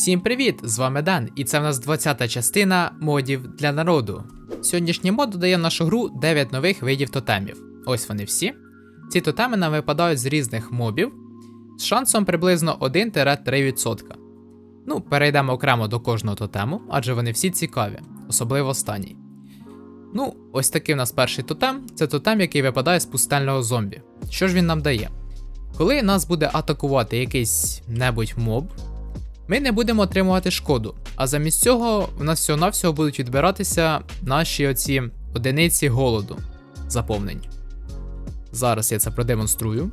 Всім привіт! З вами Дан, і це в нас 20-та частина модів для народу. Сьогоднішній мод додає в нашу гру 9 нових видів тотемів. Ось вони всі. Ці тотеми нам випадають з різних мобів з шансом приблизно 1-3%. Ну, перейдемо окремо до кожного тотему, адже вони всі цікаві, особливо останній. Ну, ось такий в нас перший тотем це тотем, який випадає з пустельного зомбі. Що ж він нам дає? Коли нас буде атакувати якийсь небудь моб, ми не будемо отримувати шкоду, а замість цього в нас всього-навсього будуть відбиратися наші оці одиниці голоду заповнені. Зараз я це продемонструю.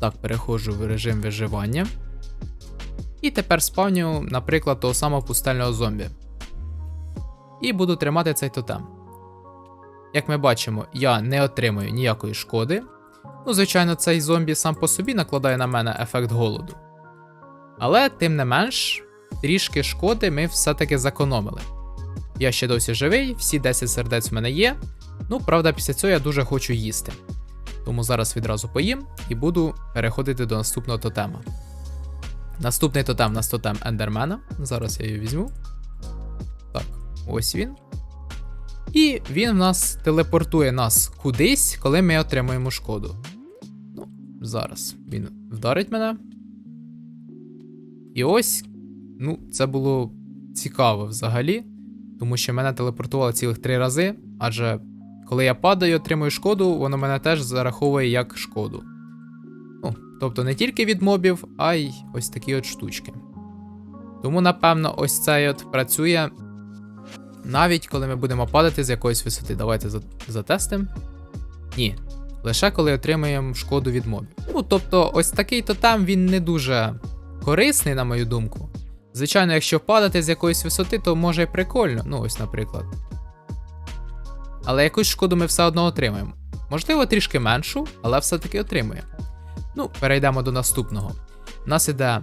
Так, переходжу в режим виживання. І тепер спавню, наприклад, того самого пустельного зомбі. І буду тримати цей тотем. Як ми бачимо, я не отримую ніякої шкоди. Ну, звичайно, цей зомбі сам по собі накладає на мене ефект голоду. Але, тим не менш, трішки шкоди ми все-таки зекономили. Я ще досі живий, всі 10 сердець в мене є. Ну, правда, після цього я дуже хочу їсти. Тому зараз відразу поїм і буду переходити до наступного тотема. Наступний тотем у нас тотем Ендермена. Зараз я його візьму. Так, ось він. І він в нас телепортує нас кудись, коли ми отримуємо шкоду. Ну, зараз він вдарить мене. І ось, ну, це було цікаво взагалі, тому що мене телепортувало цілих три рази, адже коли я падаю і отримую шкоду, воно мене теж зараховує як шкоду. Ну, тобто не тільки від мобів, а й ось такі от штучки. Тому, напевно, ось цей от працює навіть коли ми будемо падати з якоїсь висоти. Давайте затестимо. Ні. Лише коли отримуємо шкоду від мобів. Ну, тобто, ось такий тотем він не дуже корисний, на мою думку. Звичайно, якщо падати з якоїсь висоти, то може і прикольно. Ну, ось, наприклад. Але якусь шкоду ми все одно отримаємо. Можливо, трішки меншу, але все-таки отримуємо. Ну, перейдемо до наступного. У нас іде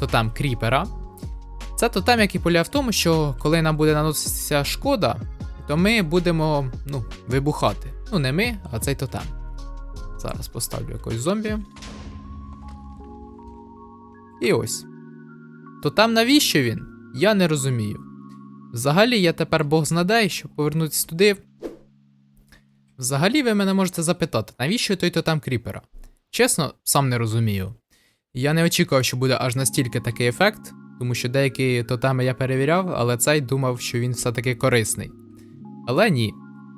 тотем кріпера. Це тотем, який полягає в тому, що коли нам буде наноситися шкода, то ми будемо ну, вибухати. Ну, не ми, а цей тотем. Зараз поставлю якось зомбі. І ось. То там навіщо він? Я не розумію. Взагалі, я тепер Бог знадай, щоб повернутися туди. Взагалі, ви мене можете запитати, навіщо той то там кріпера? Чесно, сам не розумію. Я не очікував, що буде аж настільки такий ефект, тому що деякі тотеми я перевіряв, але цей думав, що він все-таки корисний. Але ні.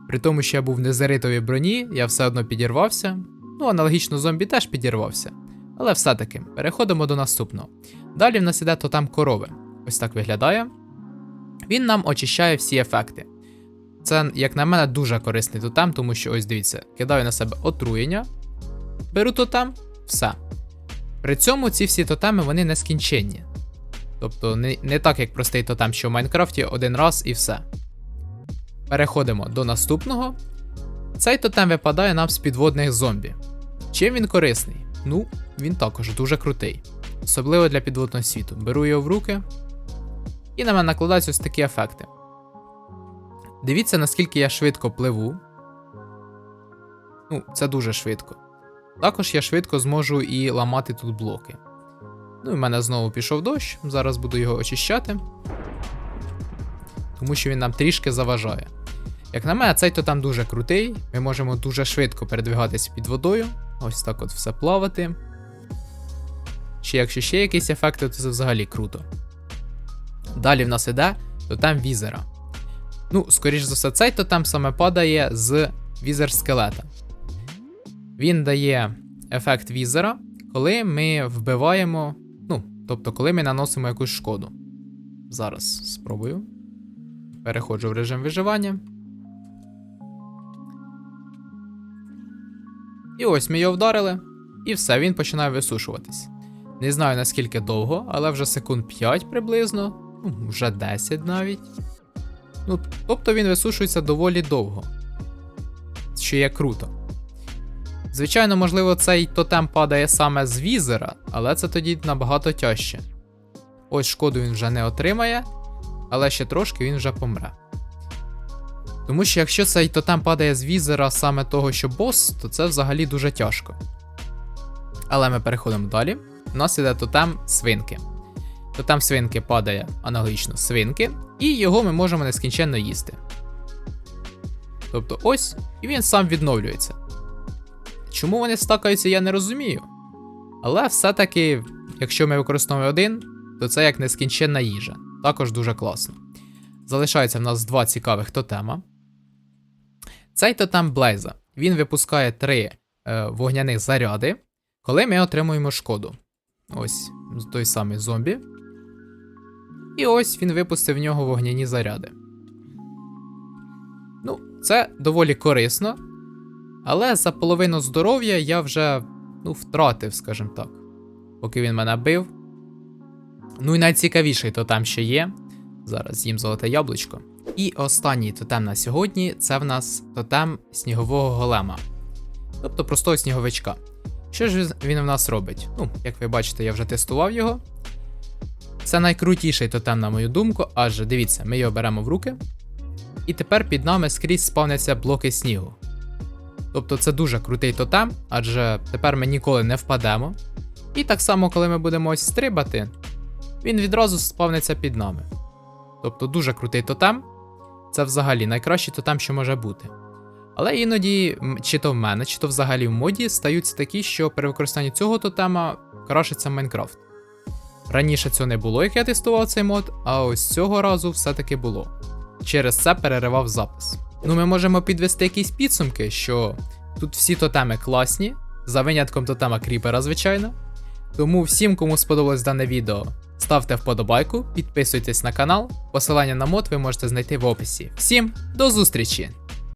При тому, що я був в незаритовій броні, я все одно підірвався. Ну, аналогічно зомбі теж підірвався. Але все-таки переходимо до наступного. Далі в нас іде тотем корови. Ось так виглядає. Він нам очищає всі ефекти. Це, як на мене, дуже корисний тотем, тому що ось дивіться, кидаю на себе отруєння, беру тотем, все. При цьому ці всі тотеми вони нескінченні. Тобто не, не так, як простий тотем, що в Майнкрафті один раз і все. Переходимо до наступного. Цей тотем випадає нам з підводних зомбі. Чим він корисний? Ну, він також дуже крутий. Особливо для підводного світу. Беру його в руки, і на мене накладаються ось такі ефекти. Дивіться, наскільки я швидко пливу. Ну, це дуже швидко. Також я швидко зможу і ламати тут блоки. Ну і в мене знову пішов дощ, зараз буду його очищати. Тому що він нам трішки заважає. Як на мене, цей то там дуже крутий. Ми можемо дуже швидко передвигатися під водою. Ось так от все плавати. Чи якщо ще якісь ефекти, то це взагалі круто. Далі в нас іде тотем візера. Ну, скоріш за все, цей тотем саме падає з візер скелета. Він дає ефект візера, коли ми вбиваємо. Ну, тобто, коли ми наносимо якусь шкоду. Зараз спробую. Переходжу в режим виживання. І ось ми його вдарили, і все, він починає висушуватись. Не знаю наскільки довго, але вже секунд 5 приблизно, ну, вже 10 навіть. Ну, тобто він висушується доволі довго. Що є круто. Звичайно, можливо, цей тотем падає саме з візера, але це тоді набагато тяжче. Ось шкоду він вже не отримає, але ще трошки він вже помре. Тому що якщо цей тотем падає з візера саме того, що бос, то це взагалі дуже тяжко. Але ми переходимо далі. У нас іде тотем свинки. то там свинки падає аналогічно свинки, і його ми можемо нескінченно їсти. Тобто ось, і він сам відновлюється. Чому вони стакаються, я не розумію. Але все-таки, якщо ми використовуємо один, то це як нескінченна їжа. Також дуже класно. Залишається в нас два цікавих тотема. Цей тотем Блейза. Він випускає три е, вогняних заряди, коли ми отримуємо шкоду. Ось той самий зомбі. І ось він випустив в нього вогняні заряди. Ну, це доволі корисно. Але за половину здоров'я я вже ну, втратив, скажімо так, поки він мене бив. Ну і найцікавіший тотем ще є. Зараз з'їм золоте яблучко. І останній тотем на сьогодні це в нас тотем снігового голема. Тобто простого сніговичка. Що ж він в нас робить? Ну, як ви бачите, я вже тестував його. Це найкрутіший тотем, на мою думку, адже дивіться, ми його беремо в руки. І тепер під нами скрізь спавняться блоки снігу. Тобто це дуже крутий тотем, адже тепер ми ніколи не впадемо. І так само, коли ми будемо ось стрибати, він відразу спавниться під нами. Тобто дуже крутий тотем. Це взагалі найкращий тотем, що може бути. Але іноді, чи то в мене, чи то взагалі в моді стаються такі, що при використанні цього тотема крашиться Майнкрафт. Раніше цього не було, як я тестував цей мод, а ось цього разу все-таки було. Через це переривав запис. Ну, ми можемо підвести якісь підсумки, що тут всі тотеми класні, за винятком тотема кріпера, звичайно. Тому всім, кому сподобалось дане відео, ставте вподобайку, підписуйтесь на канал. Посилання на мод ви можете знайти в описі. Всім до зустрічі!